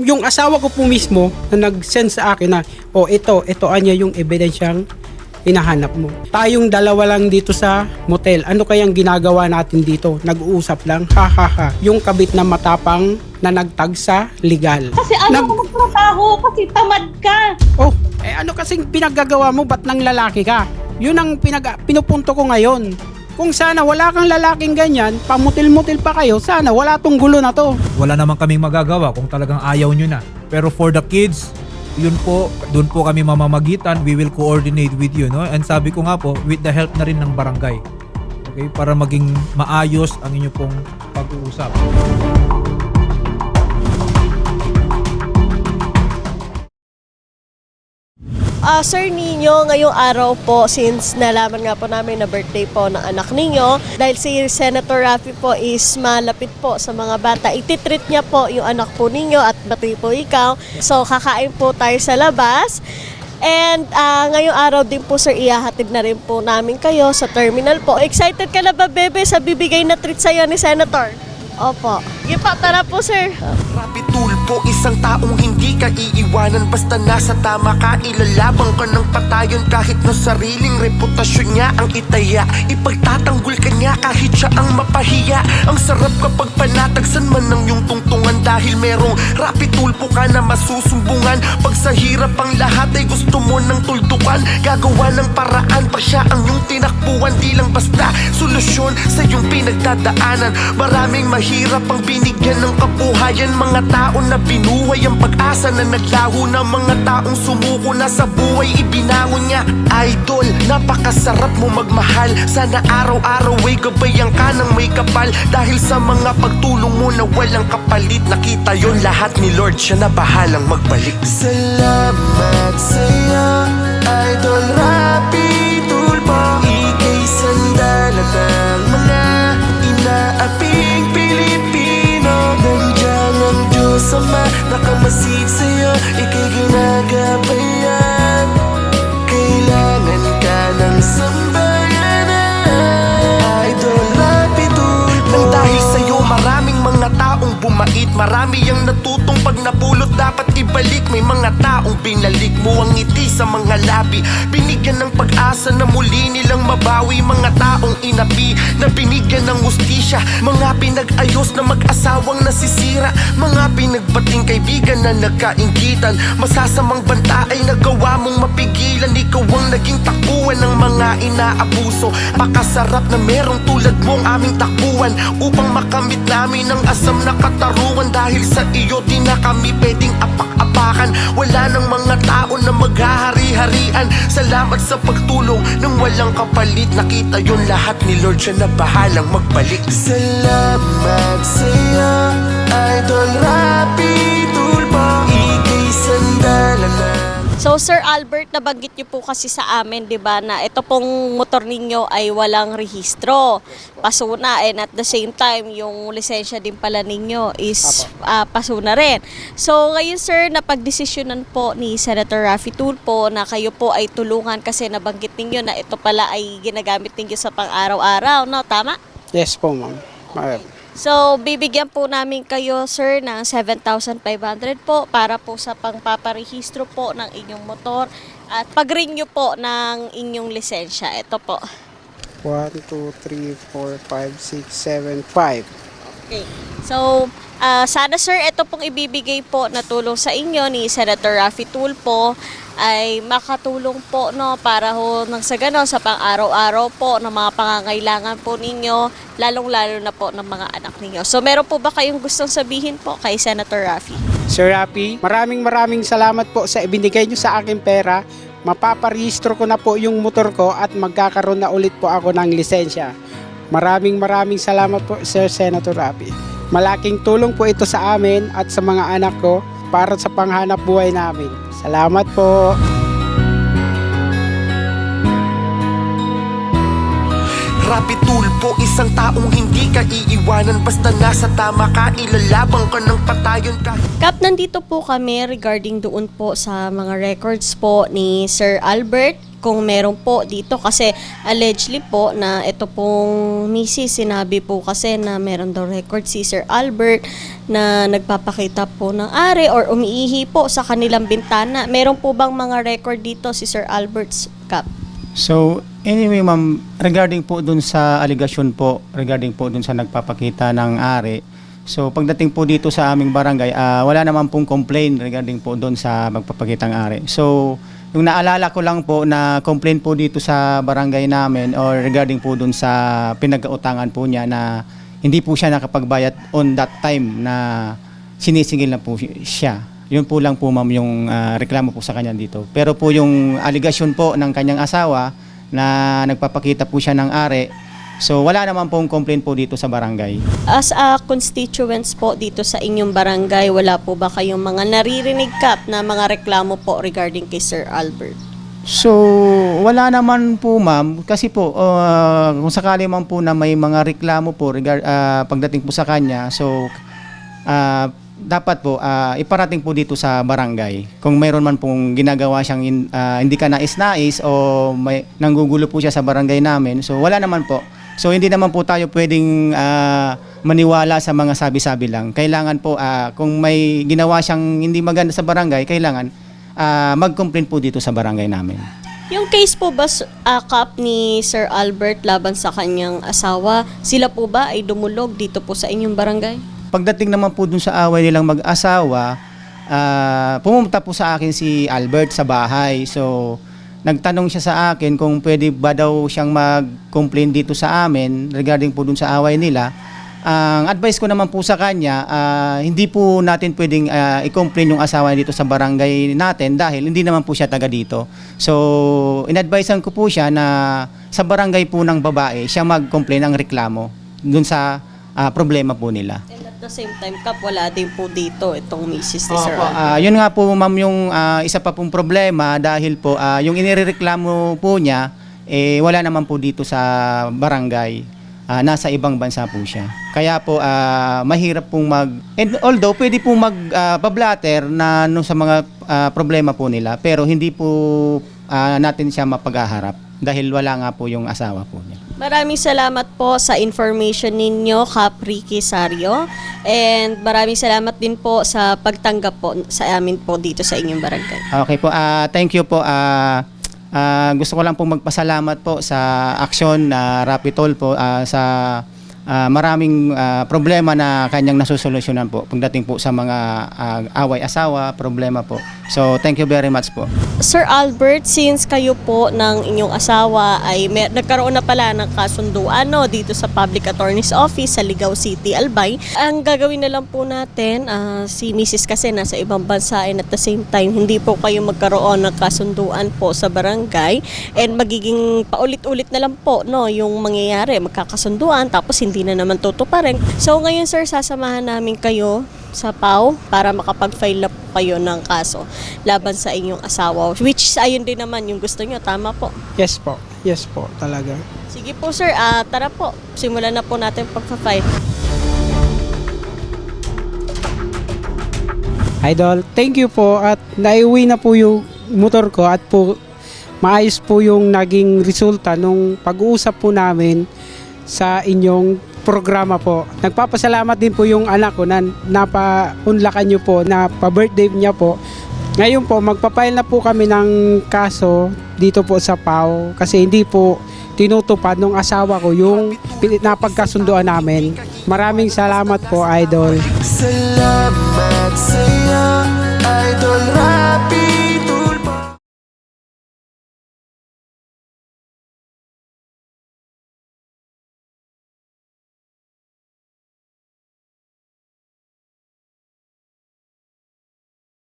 Yung asawa ko po mismo na nag-send sa akin na, oh ito, ito anya yung ebidensyang hinahanap mo. Tayong dalawa lang dito sa motel. Ano kayang ginagawa natin dito? Nag-uusap lang. Ha ha ha. Yung kabit na matapang na nagtag sa legal. Kasi ano Nag- ko magtrabaho kasi tamad ka. Oh, eh ano kasing pinaggagawa mo? Ba't nang lalaki ka? Yun ang pinag pinupunto ko ngayon. Kung sana wala kang lalaking ganyan, pamutil-mutil pa kayo, sana wala tong gulo na to. wala naman kaming magagawa kung talagang ayaw nyo na. Pero for the kids, yun po, doon po kami mamamagitan, we will coordinate with you, no? And sabi ko nga po, with the help na rin ng barangay. Okay? Para maging maayos ang inyo pong pag-uusap. Ah, Sir Nino, ngayong araw po, since nalaman nga po namin na birthday po ng anak ninyo, dahil si Senator Raffy po is malapit po sa mga bata, ititreat niya po yung anak po ninyo at pati po ikaw. So, kakain po tayo sa labas. And ah, ngayong araw din po, sir, ihahatid na rin po namin kayo sa terminal po. Excited ka na ba, bebe, sa bibigay na treat sa'yo ni Senator? Opo. Sige pa, tara po, sir. Rapid tulpo, isang taong hindi ka iiwanan Basta nasa tama ka, ilalabang ka ng patayon. Kahit na sariling reputasyon niya ang itaya Ipagtatanggol ka niya kahit siya ang mapahiya. Ang sarap kapag panatagsan man ng iyong tungtungan Dahil merong rapid tulpo ka na masusumbungan. Pag sa hirap ang lahat ay gusto mo ng tuldukan. Gagawa ng paraan pag siya ang iyong tinakbuhan. Di lang basta solusyon sa iyong pinagdadaanan. Maraming mahirap ang binigyan ng kabuhayan. Mga tao na binuhay ang pag-asa na naglaho na Mga taong sumuko na sa buhay ibinangon niya Idol, napakasarap mo magmahal. Sana araw-araw ay gabayan ka ng may kapal. Dahil sa mga pagtulong mo na walang kapalit Nakita yon lahat ni Lord, siya na bahalang magbalik. Salamat sa'yo, Idol Rapi Tulpo. Ika'y sandalan ng mga inaaping Pilipino. Nandiyan ang Diyos Ama Nakamasid sa'yo, ika'y ginagabayan Marami ang natutong pag napulot dapat ibalik. May mga taong binalik mo ang ngiti sa mga labi. Binigyan ng pag-asa na muli nilang mabawi Mga taong inapi na binigyan ng ustisya Mga pinag-ayos na mag-asawang nasisira Mga pinagbating kaibigan na nagkaingitan Masasamang banta ay nagawa mong mapigilan Ikaw ang naging takbuhan ng mga inaabuso. Pakasarap na merong tulad mong aming takbuhan Upang makamit namin ang asam na katarungan Dahil sa iyo di na kami pwedeng apak-apakan. Wala nang mga tao na maghahari-harian. Salamat sa pagtulong ng walang kapalit Nakita yon lahat ni Lord. Siya na bahalang magbalik. Salamat sa iyo, Idol Rapi Tulpo Ika'y sandalan na. So Sir Albert, nabanggit niyo po kasi sa amin, 'di ba, na ito pong motor ninyo ay walang rehistro. Pasuna and at the same time yung lisensya din pala ninyo is ah, pasuna rin. So ngayon sir, napagdesisyonan po ni Senator Raffy Tulfo na kayo po ay tulungan kasi nabanggit ninyo na ito pala ay ginagamit ninyo sa pang-araw-araw, no? Tama? Yes po, ma'am. Ma- So, bibigyan po namin kayo, sir, ng 7,500 po para po sa pangpaparehistro po ng inyong motor at pag-renew po ng inyong lisensya. Ito po. 1, 2, 3, 4, 5, 6, 7, 5. Okay. So, ah, sana sir, ito pong ibibigay po na tulong sa inyo ni Senator Raffy Tulfo ay makatulong po no para ho nang sa ganon sa pang-araw-araw po ng mga pangangailangan po ninyo lalong-lalo na po ng mga anak ninyo. So meron po ba kayong gustong sabihin po kay Senator Raffy? Sir Rapi, maraming maraming salamat po sa ibinigay nyo sa aking pera. Mapaparehistro ko na po yung motor ko at magkakaroon na ulit po ako ng lisensya. Maraming maraming salamat po Sir Senator Rapi. Malaking tulong po ito sa amin at sa mga anak ko para sa panghanap buhay namin. Salamat po. Rapid tulpo, isang taong hindi ka iiwanan Basta nasa tama ka, ilalabang ka ng patayon ka Kap, nandito po kami regarding doon po sa mga records po ni Sir Albert kung meron po dito kasi allegedly po na ito pong misis sinabi po kasi na meron daw record si Sir Albert na nagpapakita po ng ari or umiihi po sa kanilang bintana. Meron po bang mga record dito si Sir Albert's Cap? So, anyway ma'am, regarding po dun sa allegation po, regarding po dun sa nagpapakita ng ari, so pagdating po dito sa aming barangay, ah, wala naman pong complaint regarding po dun sa magpapakitang ari. So, yung naalala ko lang po na complaint po dito sa barangay namin or regarding po dun sa pinag-utangan po niya na hindi po siya nakapagbayad on that time na sinisingil na po siya. Yun po lang po ma'am yung ah, reklamo po sa kanya dito. Pero po yung allegation po ng kanyang asawa na nagpapakita po siya ng are, so wala naman pong complaint po dito sa barangay. As a constituents po dito sa inyong barangay, wala po ba kayong mga naririnig kap na mga reklamo po regarding kay Sir Albert? So, wala naman po ma'am kasi po ah, kung sakali man po na may mga reklamo po regard ah, pagdating po sa kanya, so ah, dapat po ah, iparating po dito sa barangay. Kung mayroon man pong ginagawa siyang in- ah, hindi ka nais-nais o may nanggugulo po siya sa barangay namin, so wala naman po. So hindi naman po tayo pwedeng ah, maniwala sa mga sabi-sabi lang. Kailangan po ah, kung may ginawa siyang hindi maganda sa barangay, kailangan ah, mag-complain po dito sa barangay namin. Yung case po ba, s- ah, Kap, ni Sir Albert laban sa kanyang asawa, sila po ba ay dumulog dito po sa inyong barangay? Pagdating naman po dun sa away nilang mag-asawa, ah, pumunta po sa akin si Albert sa bahay. So, nagtanong siya sa akin kung pwede ba daw siyang mag-complain dito sa amin regarding po dun sa away nila. Ang advice ko naman po sa kanya, ah, hindi po natin pwedeng ah, i-complain yung asawa niya dito sa barangay natin dahil hindi naman po siya taga dito. So, in-advisean ko po siya na sa barangay po ng babae, siya mag-complain ng reklamo dun sa ah, problema po nila. The same time, Kap, wala din po dito itong misis ni Sir Opo, Albert. ah, yun nga po ma'am yung ah, isa pa pong problema dahil po ah, yung inireklamo po niya eh wala naman po dito sa barangay. Ah, nasa ibang bansa po siya. Kaya po ah, mahirap pong mag and although pwede pong mag ah, pablatter na no, sa mga ah, problema po nila pero hindi po ah, natin siya mapaghaharap dahil wala nga po yung asawa po niya. Maraming salamat po sa information ninyo, Kap Ricky Sario. And maraming salamat din po sa pagtanggap po sa amin po dito sa inyong barangay. Okay po, ah thank you po. ah ah, gusto ko lang po magpasalamat po sa aksyon na Rapitol po ah, sa ah, maraming ah, problema na kanyang nasusolusyonan po pagdating po sa mga ah, away-asawa, problema po. So, thank you very much po. Sir Albert, since kayo po ng inyong asawa ay mer- nagkaroon na pala ng kasunduan no, dito sa Public Attorney's Office sa Ligaw City, Albay, ang gagawin na lang po natin, ah, si Mrs. kasi nasa ibang bansa and at the same time, hindi po kayo magkaroon ng kasunduan po sa barangay and magiging paulit-ulit na lang po no, yung mangyayari, magkakasunduan tapos hindi na naman tutuparin. So ngayon sir, sasamahan namin kayo sa PAW para makapag-file po kayo ng kaso laban sa inyong asawa. Which ayun din naman yung gusto nyo. Tama po. Yes po. Yes po, talaga. Sige po sir, ah, tara po. Simulan na po natin pagpa-file. Idol, thank you po at naiuwi na po yung motor ko at po maayos po yung naging resulta nung pag-uusap po namin sa inyong programa po. Nagpapasalamat din po yung anak ko na napaunlakan nyo po na pa-birthday niya po. Ngayon po, magpapile na po kami ng kaso dito po sa PAO kasi hindi po tinutupad ng asawa ko yung napagkasunduan namin. Maraming salamat po, Idol. Salamat sa